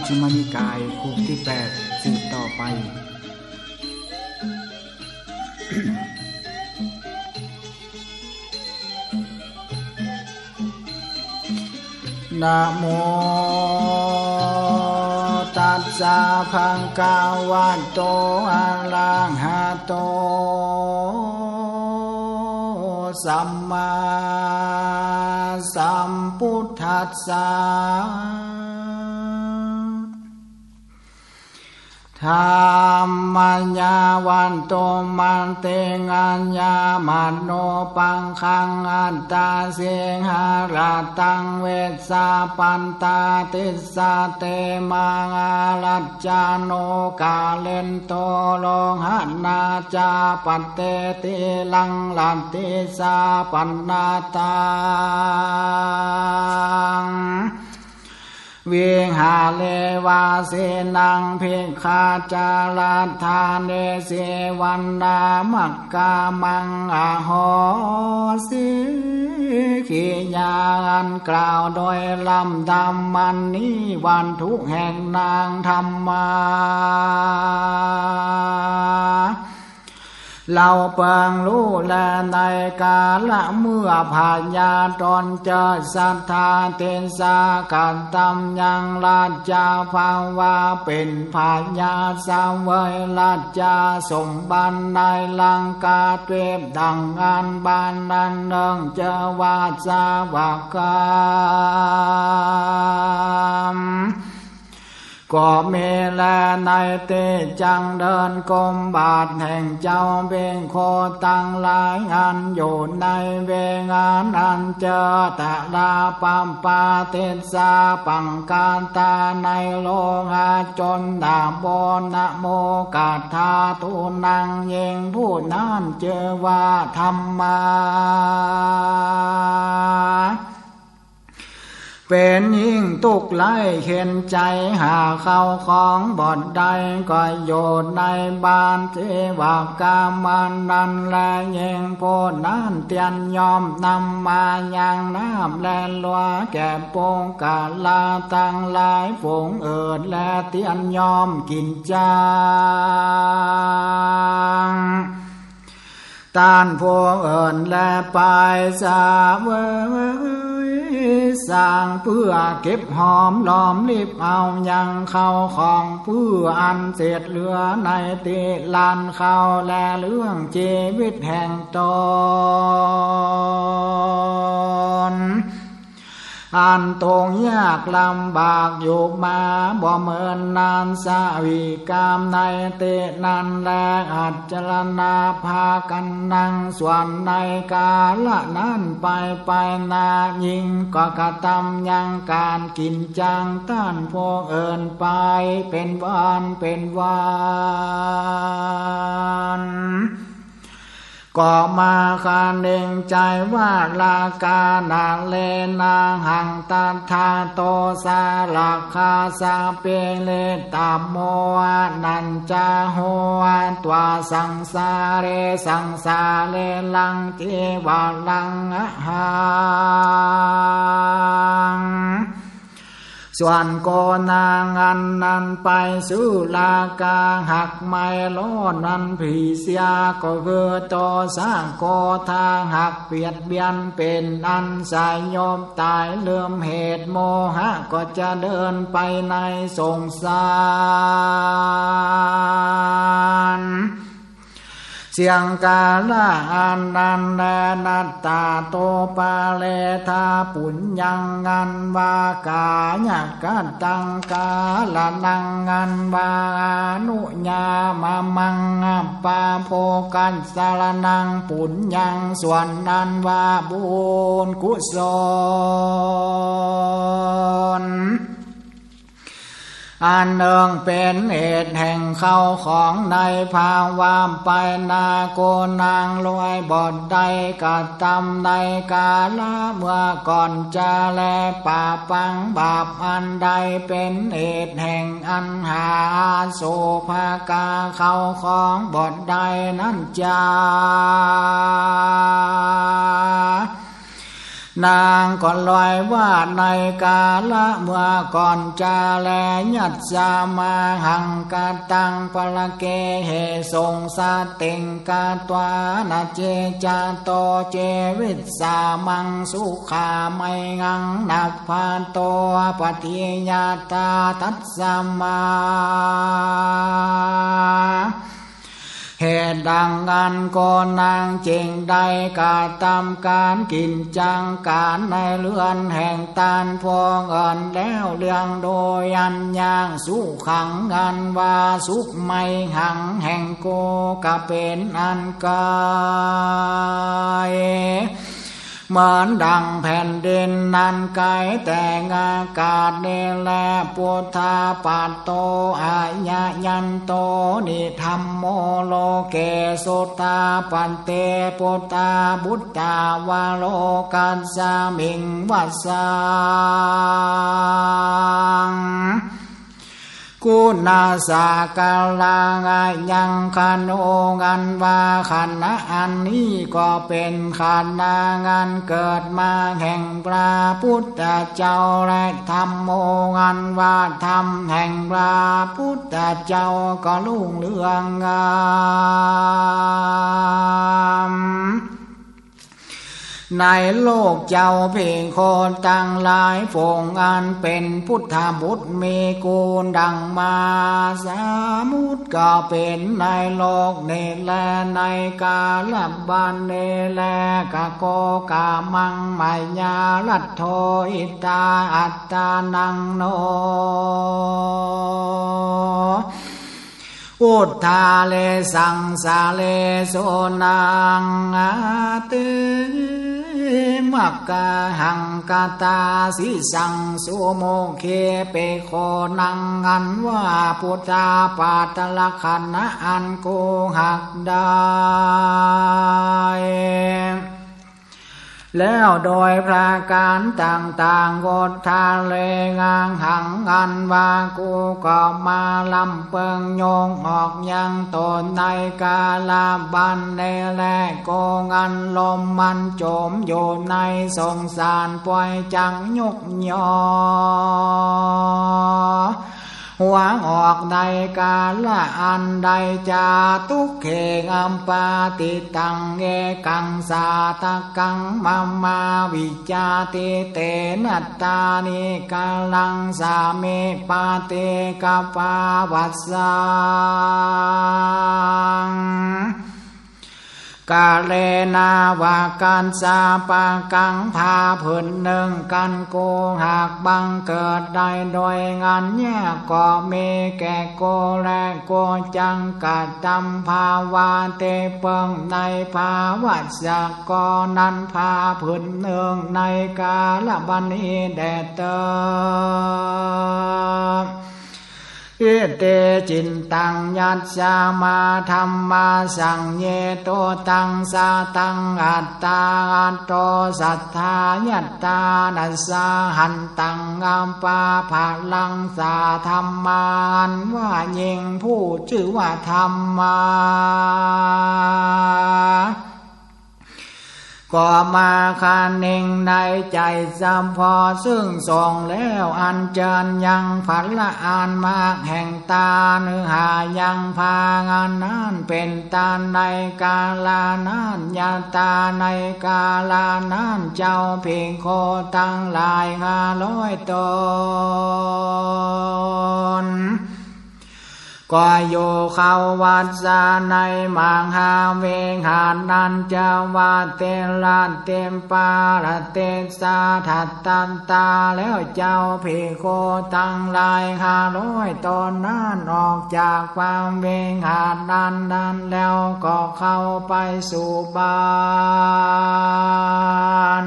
ชฌิมนิกายคุกที่8สืบต่อไป นะโมตัสสะภะคะวะโตอะระหะโตสัมมาสัมพุทธัสสะ ธรรมัญญาวันโตมันเตงัญญามันโนปังคังอันตาเสหาราตังเวสาปันตาติสาเตมังอาลัจจาโนกาเลนโตโลหันาจาปัตเตติลังลันติสาปันนาตัง เวหาเลวาเสนังเพคาจาราธาเนเสวันดามักกามังอาหอสิขียานกล่าวโดยลำดำมันนี้วันทุกแห่งนางธรรมา เราเปิงรู้แลในกาละเมื่อผ่านยาตนเจอสัทธาเตนสากันตำยังราชาภาวาเป็นผ่านยาสามเวยราชาสมบันในลังกาเตวดังงานบานนันเนิงเจอวาสาวกาม ก็เมลาในเตจังเดินกรมบาทแห่งเจ้าเบงโคตังหลายอันอยู่ในเวงานอันเจอตะลาปัมปาเตสาปังการตาในโลหะจนดาบนะโมกาธาตุนังเยงผู้นั้นเจอว่าธรรมา เป็นยิ่งตุกไล่เข็นใจหาเข้าของบ่อนใดก็โยนในบ้านเทวากามันนันและเยงโพนั้นเตียนยอมนำมาอยังน้ำแลลวแก่ปงกาลาตั้งหลายฝงเอิดและเตียนยอมกินจาง ตานพวงเอิญและปลายสาเวยสร้างเพื่อเก็บหอมล้อมรีบเอายังเข้าของเพื่ออันเศษเหลือในติลานเข้าและเรื่องชีวิตแห่งตน อันตรงยากลำบากอยู่มาบ่เมินนานสาวิกามในเตนันแลอัจจรณาพากันนั่งส่วนในกาละนั้นไปไปนายิงก็กระทำยังการกินจังต้านพวกเอินไปเป็นวันเป็นวัน ก็มาคาเน่งใจว่าลากานาเลนาหังตาทาโตสาลาคาสาเปเลตามโมนันจาโหตัวสังสาเรสังสาเลลังเทวาลังหัง ส่วนโกนางอันนันไปสุลากาหักไม่ล้อนันผีเสียก็คือโตสร้างโกทางหักเปียดเบียนเป็นอันสายยอมตายเลื่อมเหตุโมหะก็จะเดินไปในสงสาร เสียงกาลาอันนันแลนัตตาโตปาเลทาปุญญังงันวากาญากันตัง อันเนืองเป็นเหตุแห่งเข้าของในภาวามไปนาโกนางลอยบอดใดกะตำในกาละเมื่อก่อนจะแลป่าปังบาปอันใดเป็นเหตุแห่งอันหาโสภากาเข้าของบอดใดนั้นจา นางก็ลอยว่าในกาละเมื่อก่อนจะแลยัดสามาหังกาตังปละเกเหทรงสาติงกาตวานาเจจาโตเจวิตสามังสุขาไม่งังนับพานโตปฏิญาตาทัตสมา เหตุดังงานก็นางเจงได้กาตามการกินจังการในเรือนแห่งตานพองเอินแล้วเรื่องโดยอันยางสุขังงานว่าสุขไม่หังแห่งโกกะเป็นอันกาย เหมือนดังแผ่นดินนันไกลแต่งอากาศเนแลปุถาปัตโตอาญายันโตนิธรรมโมโลเกสุตาปันเตปุตาบุตตาวาโลกัสสามิงวัสสัง กุณาสากาลางายังคันโองันวาขันนะอันนี้ก็เป็นขันนางานเกิดมาแห่งพระพุทธเจ้าและธรรมโองันวาธรรมแห่งพระพุทธเจ้าก็ลุ่งเรืองงาม ในโลกเจ้าเพ่งคนตั้งหลายฝงอันเป็นพุทธบุตรมีกูลดังมาสามุตก็เป็นในโลกเนแลในกาลบันเนแลกะโกกามังมายาลัทโทอิตาอัตตานังโนอุทธาเลสังสาเลโสนังอาตื มักกะหังกาตาสิสังสุโมเคเปโคนังอันว่าพุทธาปาตละขันนะอันโกหักได้ แล้วโดยประการต่างๆกดทาเลงางหังอันวากูก็มาลำเปิงโยงออกยังตนในกาลาบันเนแลโกงันลมมันโจมอยู่ในสงสารปล่อยจังยุกยอ หวังออกใดกาละอันใดจาตุเขงัมปาติตังเงกังสาตกังมัมมาวิจาติเตนัตตานิกาลังสาเมปาเตกปาวัสสัง กาเลนาวาการสาปากังพาผืนหนึ่งกันโกหากบังเกิดได้โดยงานแย่ก็มีแก่โกและโกจังกัดตำภาวาเตเปิงในภาวะสกกนั้นพาผืนหนึ่งในกาลบันนีแดดเตอ เตจินตังยัตสามาธรรมาสังเยโตตังสาตังอัตตาอัตโตสัทธายัตตานัสสาหันตังงามปาภาลังสาธรรมานว่ายิงผู้ชื่อว่าธรรมา ก็มาคานิงในใจสัมพอซึ่งส่งแล้วอันเจิญยังฝันละอานมากแห่งตาเนื้อหายังพางานนั้นเป็นตาในกาลานั้นยาตาในกาลานั้นเจ้าเพียงโคตั้งหลายห้าร้อยตน ก็โยเขาวัดสาในมังหาเวงหานันเจ้าวาเตลานเตมปาละเตสาถัดตันตาแล้วเจ้าพิโคตั้งลายหาร้อยตอนนั้นออกจากความเวงหานันนั้นแล้วก็เข้าไปสู่บ้าน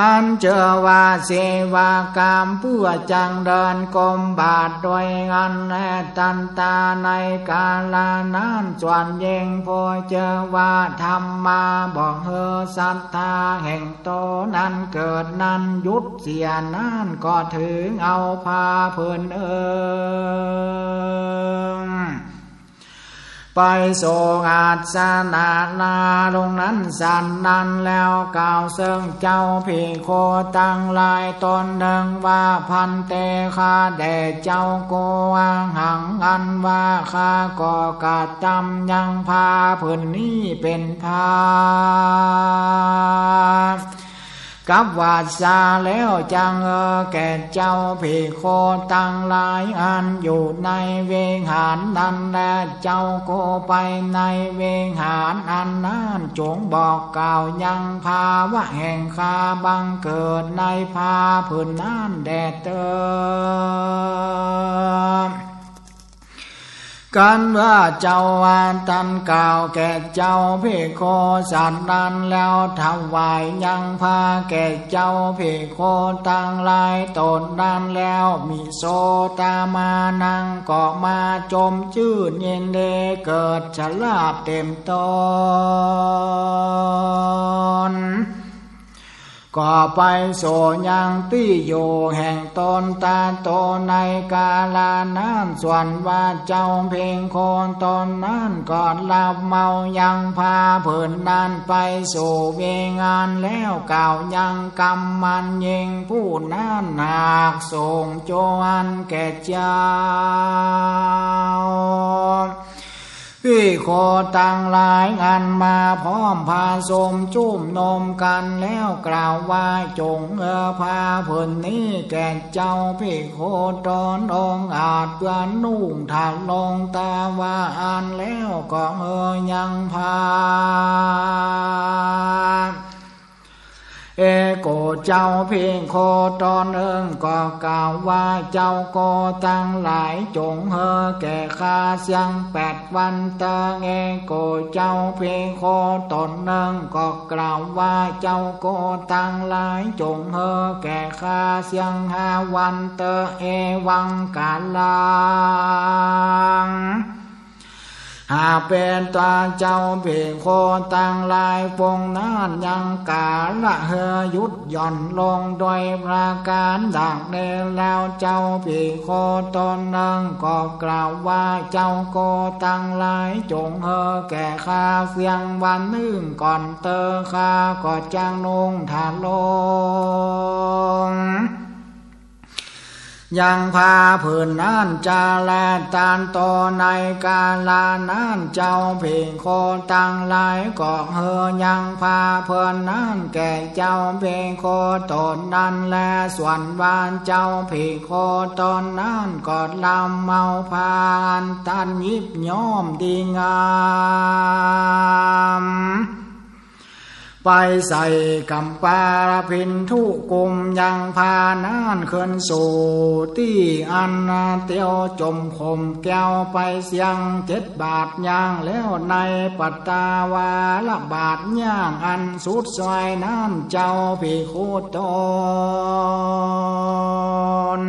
อันเจอว่าเสวากามเพื่อจังเดินกรมบาทโดยงันแลตันตาในกาลานั้นส่วนเยงพอเจอว่าธรรมมาบอกเฮอสัทธาแห่งโตนั้นเกิดนั้นยุดเสียนั้นก็ถึงเอาพาเพื่นเอิง ไปโสอาสนานาลงนั้นสันนั้นแล้วกล่าวเซิงเจ้าผีโคตั้งลายตนหนึ่งว่าพันเตคาแด่เจ้าโกวังหังอันว่าคาก่อกาจำยังพาผืนนี้เป็นพา กับวาสาแล้วจังเออแก่เจ้าผีโคตั้งหลายอันอยู่ในเวงหานนั้นและเจ้าโกไปในเวงหานอันนั้นจงบอกกล่าวยังภาวะแห่งคาบังเกิดในพาผืนนั้นแดดเตอ กันว่าเจ้าวันตันกล่าวแก่เจ้าพิโคสันนั้นแล้วถวายยังพาแก่เจ้าพิโคตั้งลายตนนั้นแล้วมีโซตามานังก็มาจมชื่นเย็นเดเกิดฉลาบเต็มตน ก็ไปโสยังตี้อยู่แห่งตนตาโตในกาลานั้นส่วนว่าเจ้าเพ่งโคนตนนั้นก่อนหลับเมายังพาเผินนั้นไปสู่เวงานแล้วกล่าวยังกรรมมันยิงผู้นั้นหากส่งโจอันแก่เจ้า พี่โคตังหลายงานมาพร้อมพาสมจุ่มนมกันแล้วกล่าวว่าจงเออพาเพิ่นนี้แก่เจ้าพี่โคตอนองอาจเพื่อนนุ่งถาลงตาว่าอันแล้วก็เออยังพา เอโกเจ้าเพียงโคตอนเอิงก็กล่าวว่าเจ้าโกตั้งหลายจงเฮอแก่ข้าเสียงแปดวันเตงเอโกเจ้าเพียงโคตนเอิงก็กล่าวว่าเจ้าโกตั้งหลายจงเฮอแก่ข้าเสียงห้าวันเตเอวังกาลัง หาเป็นตัวเจ้าเพ่งโคตั้งลายปงนานยังกาละเฮยุดหย่อนลงโดยประการดังเนแล้วเจ้าเพ่โคตนนังก็กล่าวว่าเจ้าโกตั้งลายจงเฮแก่ข้าเสียงวันนึ่งก่อนเตอข้าก็จ้างนงทานลง ยังพาเผืนนั่นจาแลตานโตในกาลานั่นเจ้าเพ่งโคตั้งหลายก็เฮยังพาเพื่อนนั่นแก่เจ้าเพ่งโคตนนั่นแลส่วนบ้านเจ้าเพ่งโคตนนั่นก็ลำเมาพานตันยิบย้อมดีงาม ไปใส่กำปาพินทุกุมยังพานานขึ้นสู่ที่อันเตียวจมคมแก้วไปเสียงเจ็ดบาทย่างแล้วในปัตตาวาละบาทย่างอันสุดซอยนั่นเจ้าพิคูตน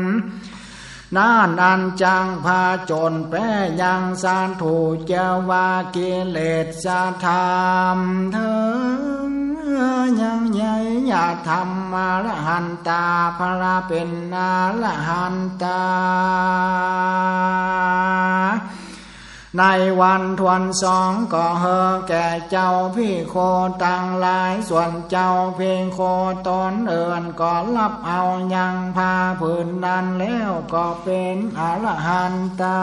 นานอันจังพาจนแปรยังสานถูกเจวากิเลสสะธรรมเธอยังใหญ่ยาธรรมาละหันตาพระเป็นนาละหันตา ในวันทวนสองก็เฮอแก่เจ้าพี่โคตังลายส่วนเจ้าเพียงโคตนเอินก็รับเอายังพาผืนนั้นแล้วก็เป็นอรหันตา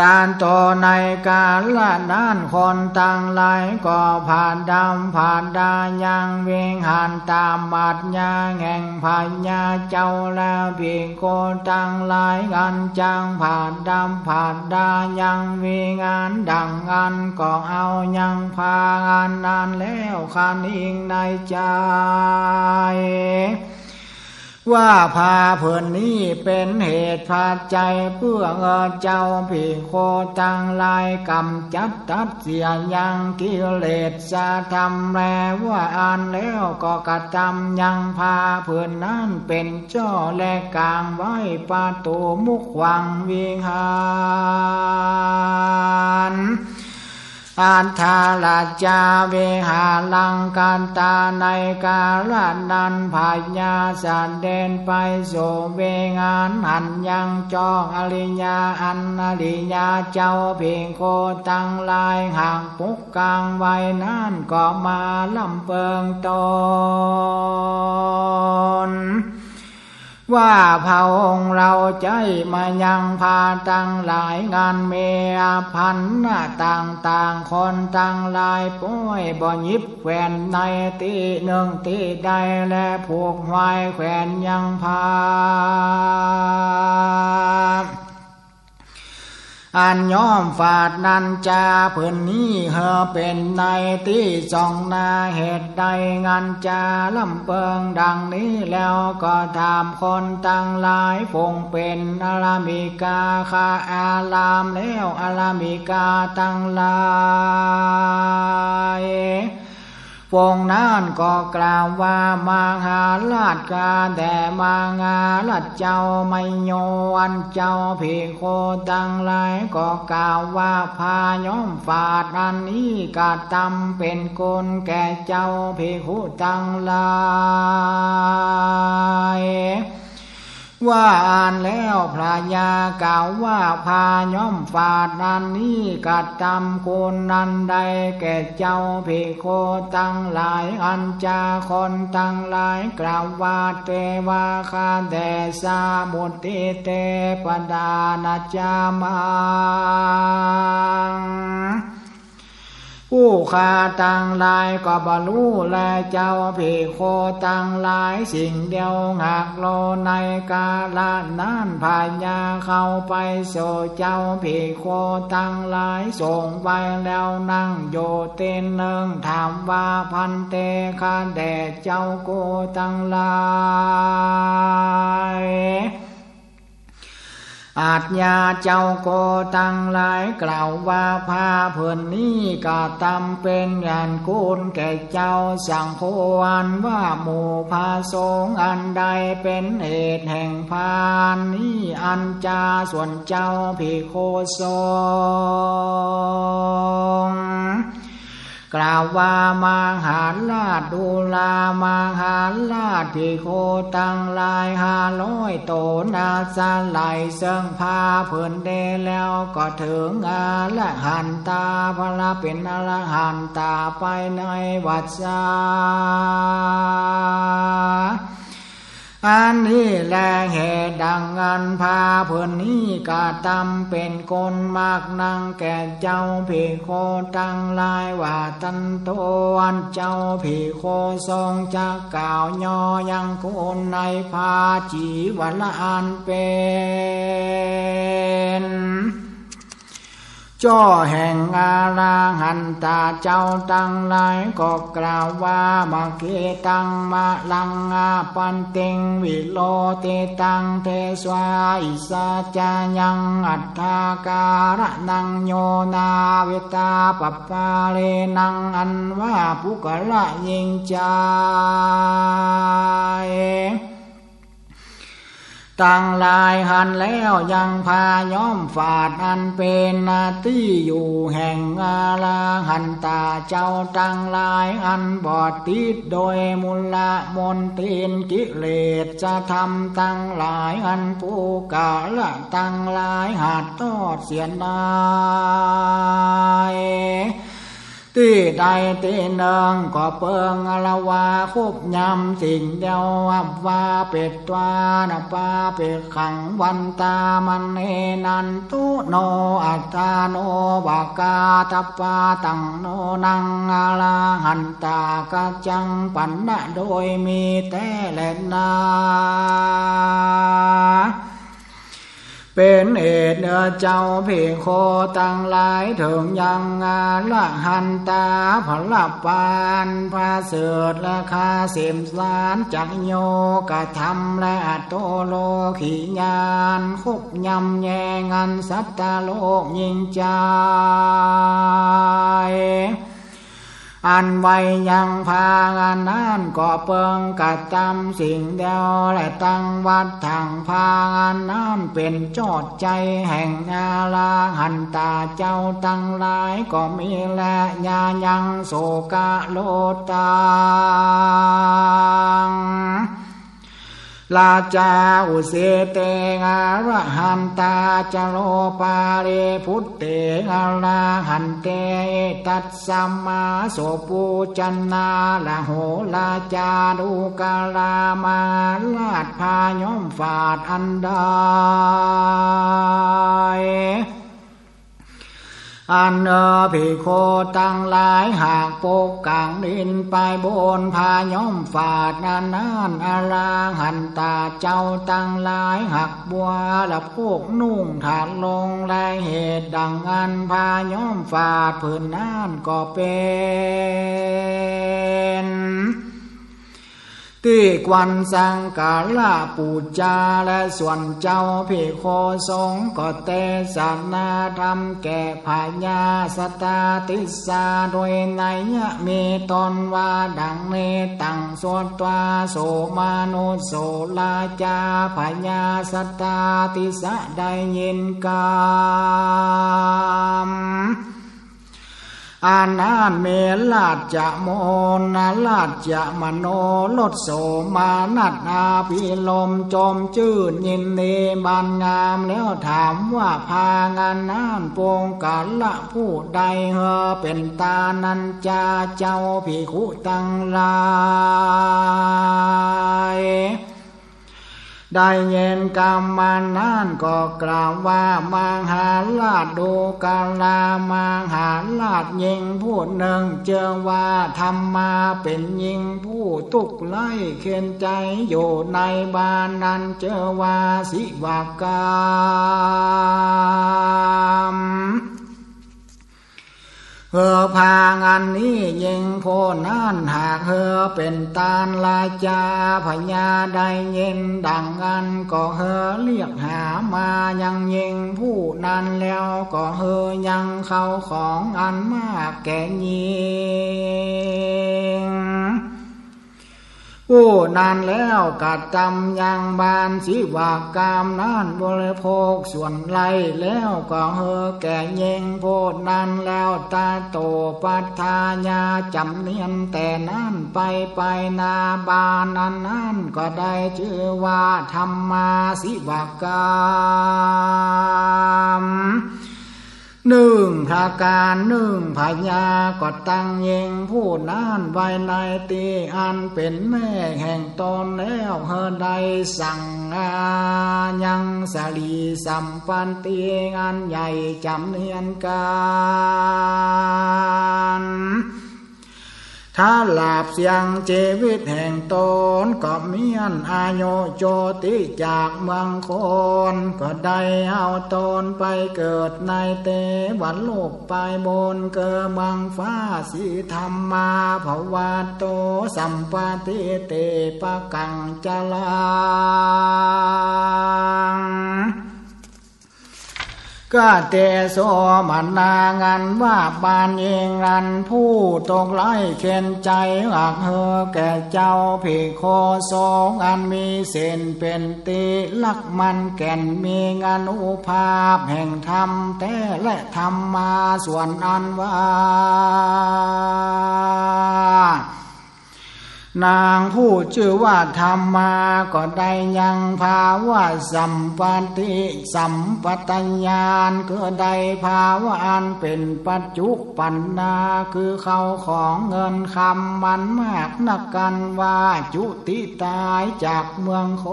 การต่อในการละนานคนต่างหลายก็ผ่านดำผ่านดายังเวงหันตามบาดยาแห่งพัญาเจ้าแล้วพีโกต่างหลายกันจังผ่านดำผ่านดายังเวีงานดังงานก็เอายังพางานนานแล้วคันอิงในใจ ว่าพาเพื่อนนี้เป็นเหตุพาใจเพื่อเงอเจ้าผีโคตังลายกำจัดตัดเสียยังกิเลสจะทำแลว่าอ่านแล้วก็กระทำยังพาเพื่อนนั้นเป็นเจ้าและกลางไว้ประตูมุขวังวิหาร อันทาลาจาเวหาลังการตาในกาลนันพายาสันเดนไปโสเวงานหันยังจองอริยาอันอริยาเจ้าเพียงโคตังลายห่างปุกกลางไว้นั่นก็มาลำเปิงตน ว่าพระองค์เราใจมายังพาตั้งหลายงานเมียพันหน้าต่างต่างคนตั้งหลายป่วยบ่ยิบแขวนในตีหนึ่งตีใดและผูกไว้แขวนยังพา อันย้อมฝาดนันจาเพื่อนนี้เฮอเป็นในที่จองนาเหตุใดงานจาลำเปิงดังนี้แล้วก็ถามคนตั้งหลายฟงเป็นอารามิกาคาอาลามแล้วอารามิกาตั้งหลาย ฟงนั้นก็กล่าวว่ามหาลาดกาแต่มางาลาดเจ้าไม่โยอันเจ้าผีโคตังไรก็กล่าวว่าพาย้อมฝาดอันนี้กาตำเป็นคนแก่เจ้าผีโคตังไร ว่าอ่านแล้วพระยากล่าวว่าพาย่อมฝาดนันนี้กัดตำคนนันใดแก่เจ้าพิโคตั้งหลายอันจาคนตั้งหลายกล่าวว่าเทวาคาแดสามุติเตปดานาจามัง ผู้ขาตังลายก็บรรลุและเจ้าผีโคตังลายสิ่งเดียวหักโลในกาลนั้นพายาเข้าไปโซเจ้าผีโคตังลายส่งไปแล้วนั่งโยเตนเนึงถามว่าพันเตคาแด่เจ้าโกตังลาย อาจยาเจ้าโกตังหลายกล่าวว่าพาเพื่อนนี้ก็ตำเป็นงานกุลแก่เจ้าสั่งโคอันว่าหมู่พาสงอันใดเป็นเหตุแห่งพานนี้อันจาส่วนเจ้าพิโคโซ กล่าวว่ามหาลาดดูลามหาลาดที่โคตังลายหาร้อยโตนาสาไหลเสิงพาเพื่อนเดแล้วก็ถึงอาละหันตาพระเป็นอรหันตาไปในวัดชา อันนี้แลเหตุดังอันพาเพื่อนนี้กาตำเป็นคนมากนังแก่เจ้าผีโคตั้งลายว่าตันโตวันเจ้าผีโคทรงจะกล่าวยอยังคนในพาจีวันละอันเป็น จ้อแห่งอาลาหันตาเจ้าตั้งหลายก็กล่าวว่ามาเกตังมาลังอาปันเตงวิโลเตตังเทสวาอิสาจายังอัตถาการะนังโยนาเวตาปปาเลนังอันว่าภุกละยิงใจ ตั้งลายหันแล้วยังพาย้อมฝาดอันเป็นนาที่อยู่แห่งอาลาหันตาเจ้าตั้งลายอันบอดติดโดยมุลละมนตินกิเลสจะทำตั้งหลายอันผู้กาละตั้งลายหัดทอดเสียนาย ตีใดตีเนืองก็เปิงอลวาคุบยำสิ่งเดียวอับว่าเป็ดตัวนาปาเป็ดขังวันตามันเอนันตุโนอัตาโนบากาทัปาตังโนนังอาลาหันตากะจังปันนะโดยมีแต่แลนา เป็นเอตเนื้อเจ้าเพโคตั้งหลายถึงยังงาละหันตาผลปานพระเสดละคาเสมสารจักโยกะทำและโตโลขีญาณคุกยำแยงันสัตตโลกยิงใจ อันไวยังพากันนั้นก็เปิงกัดจำสิ่งเดียวและตั้งวัดทางพากันนั้นเป็นจอดใจแห่งนาลาหันตาเจ้าตั้งหลายก็มีและยายังโสกะโลตัง ลาจาอุเสเตงาระหันตาจโลปาเรพุทเตงาลาหันเตตัสสัมมาโสปูจันนาละโหลาจาดูกาลามาลาดพายอมฝาดอันใด อันเอภิโคตั้งหลายหากปกกังดินไปบนพาย่อมฝาดนานนานอาลาหันตาเจ้าตั้งหลายหักบัวละพวกนุ่งถาดลงและเหตุดังอันพาย่อมฝาดผืนนานก็เป็น ที่ควันสังกาลาปูจาและส่วนเจ้าพิโคสงก็เตสนาธรรมแก่พญาสตาติสาโดยในยะมีตนว่าดังเนตังสวดตวาโสมานุโสลาจาพญาสตาติสะได้ยินกาม อานาเมลาจะโมนาลาจะมโนลดโสมานัดอาพิลมจมจืดยินเนบานงามแล้วถามว่าพางานนานปงกาละผู้ใดเฮอเป็นตานันจาเจ้าพิคุตังลาย ได้เย็นกรรมมานานก็กล่าวว่ามังหาลาดดูกาลามังหาลาดยิงผู้หนึ่งเจอว่าทำมาเป็นยิงผู้ตุกไล่เขียนใจอยู่ในบ้านนั้นเจอว่าสิวากรรม เฮอพางันนี้ยิงโพนั่นหากเฮอเป็นตาลาจาพญาได้ยินดังอันก็เฮอเรียกหามายังยิงผู้นั้นแล้วก็เฮอยังเข้าของอันมากแก่ยิง ผู้นานแล้วกัดจำยังบานสิวากามนั่นบริโภคส่วนไรแล้วก็เฮอแก่เยงโพดนั้นแล้วตาโตปัทายาจำเนียนแต่นั้นไปไปนาบานนั้นนั้นก็ได้ชื่อว่าธรรมาสิวากาม หนึ่งพาการหนึ่งพญาก็ตั้งเยงผู้นั้นไว้ในตีอันเป็นแม่แห่งตนแล้วเฮใดสั่งอายังสลีสัมปันตีงานใหญ่จำเนียนการ ถ้าหลาบเสียงเจวิตแห่งตนก็เมียนอาโยโจติจากเมืองคนก็ได้เอาตนไปเกิดในเตวันโลกไปบนเกิดมังฟ้าสีธรรมาภวาโตสัมปติเตปะกังจลาง ก็เตโสมันนางันว่าบานเองรันผู้ตกไล่เข็นใจหักเฮอแก่เจ้าผีโคสองอันมีเส้นเป็นตีลักมันแก่นมีงานอุภาพแห่งธรรมแต่และธรรมมาส่วนอันว่า นางผู้ชื่อว่าธรรมาก็ได้ยังภาวะสัมปัติสัมปตัญญาณก็ได้ภาวะอันเป็นปัจจุปันนาคือเขาของเงินคำมันมากนักกันว่าจุติตายจากเมืองค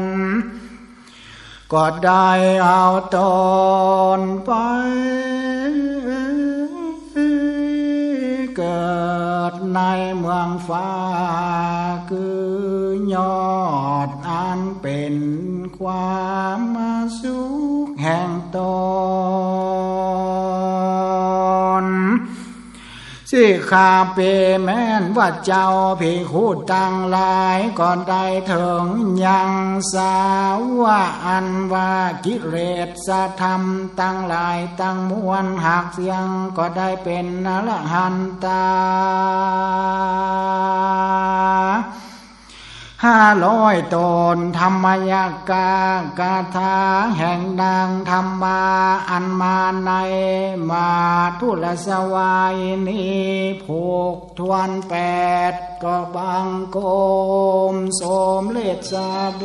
นก็ได้เอาตนไป nhọt này mương pha cứ nhọt an bền qua ma suốt hàng tôn ดอันเป็นข้าเปแม่นว่าเจ้าพิคูตังหลายก่อนได้ถึงยังสาวะอันว่ากิเลสธรรมตั้งหลายตั้งมวลหากเสียงก็ได้เป็นนรหันตา ห้าร้อยตนธรรมยากากาถาแห่งดังธรรมาอันมาในมาทุลสวายนี้ผูกทวนแปดก็บังโกมสมเลสาเบ